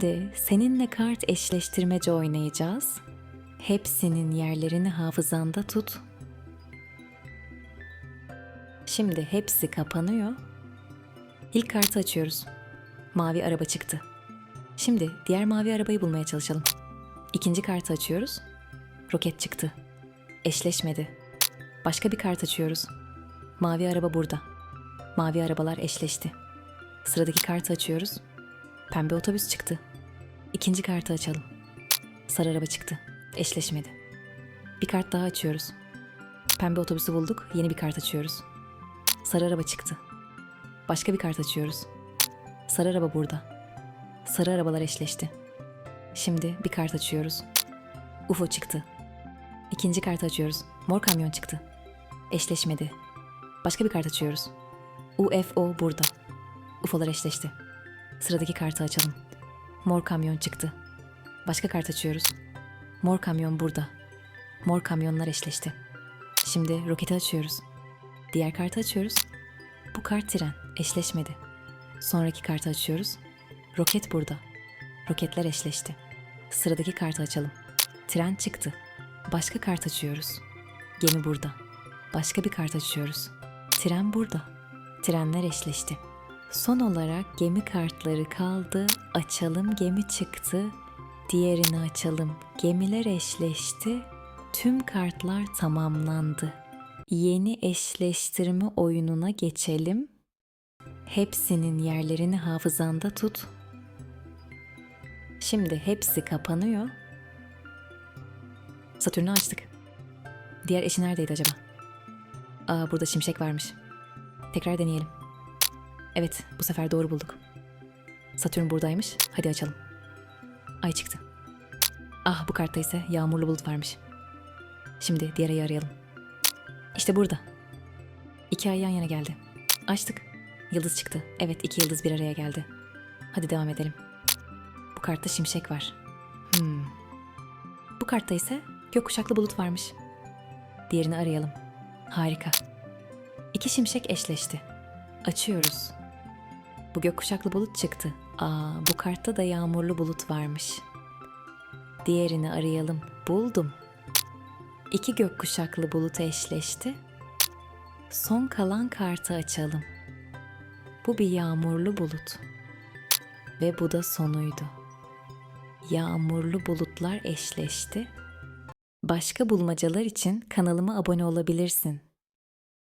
Şimdi seninle kart eşleştirmece oynayacağız. Hepsinin yerlerini hafızanda tut. Şimdi hepsi kapanıyor. İlk kartı açıyoruz. Mavi araba çıktı. Şimdi diğer mavi arabayı bulmaya çalışalım. İkinci kartı açıyoruz. Roket çıktı. Eşleşmedi. Başka bir kart açıyoruz. Mavi araba burada. Mavi arabalar eşleşti. Sıradaki kartı açıyoruz. Pembe otobüs çıktı. İkinci kartı açalım. Sarı araba çıktı. Eşleşmedi. Bir kart daha açıyoruz. Pembe otobüsü bulduk. Yeni bir kart açıyoruz. Sarı araba çıktı. Başka bir kart açıyoruz. Sarı araba burada. Sarı arabalar eşleşti. Şimdi bir kart açıyoruz. UFO çıktı. İkinci kartı açıyoruz. Mor kamyon çıktı. Eşleşmedi. Başka bir kart açıyoruz. UFO burada. UFO'lar eşleşti. Sıradaki kartı açalım. Mor kamyon çıktı. Başka kart açıyoruz. Mor kamyon burada. Mor kamyonlar eşleşti. Şimdi roketi açıyoruz. Diğer kartı açıyoruz. Bu kart tren. Eşleşmedi. Sonraki kartı açıyoruz. Roket burada. Roketler eşleşti. Sıradaki kartı açalım. Tren çıktı. Başka kart açıyoruz. Gemi burada. Başka bir kart açıyoruz. Tren burada. Trenler eşleşti. Son olarak gemi kartları kaldı. Açalım gemi çıktı. Diğerini açalım. Gemiler eşleşti. Tüm kartlar tamamlandı. Yeni eşleştirme oyununa geçelim. Hepsinin yerlerini hafızanda tut. Şimdi hepsi kapanıyor. Satürn'ü açtık. Diğer eşi neredeydi acaba? Aa burada şimşek varmış. Tekrar deneyelim. Evet bu sefer doğru bulduk. Satürn buradaymış. Hadi açalım. Ay çıktı. Ah bu kartta ise yağmurlu bulut varmış. Şimdi diğer ayı arayalım. İşte burada. İki ay yan yana geldi. Açtık. Yıldız çıktı. Evet iki yıldız bir araya geldi. Hadi devam edelim. Bu kartta şimşek var. Hmm. Bu kartta ise gökkuşaklı bulut varmış. Diğerini arayalım. Harika. İki şimşek eşleşti. Açıyoruz. Bu gökkuşaklı bulut çıktı. Aa, bu kartta da yağmurlu bulut varmış. Diğerini arayalım. Buldum. İki gökkuşaklı bulut eşleşti. Son kalan kartı açalım. Bu bir yağmurlu bulut. Ve bu da sonuydu. Yağmurlu bulutlar eşleşti. Başka bulmacalar için kanalıma abone olabilirsin.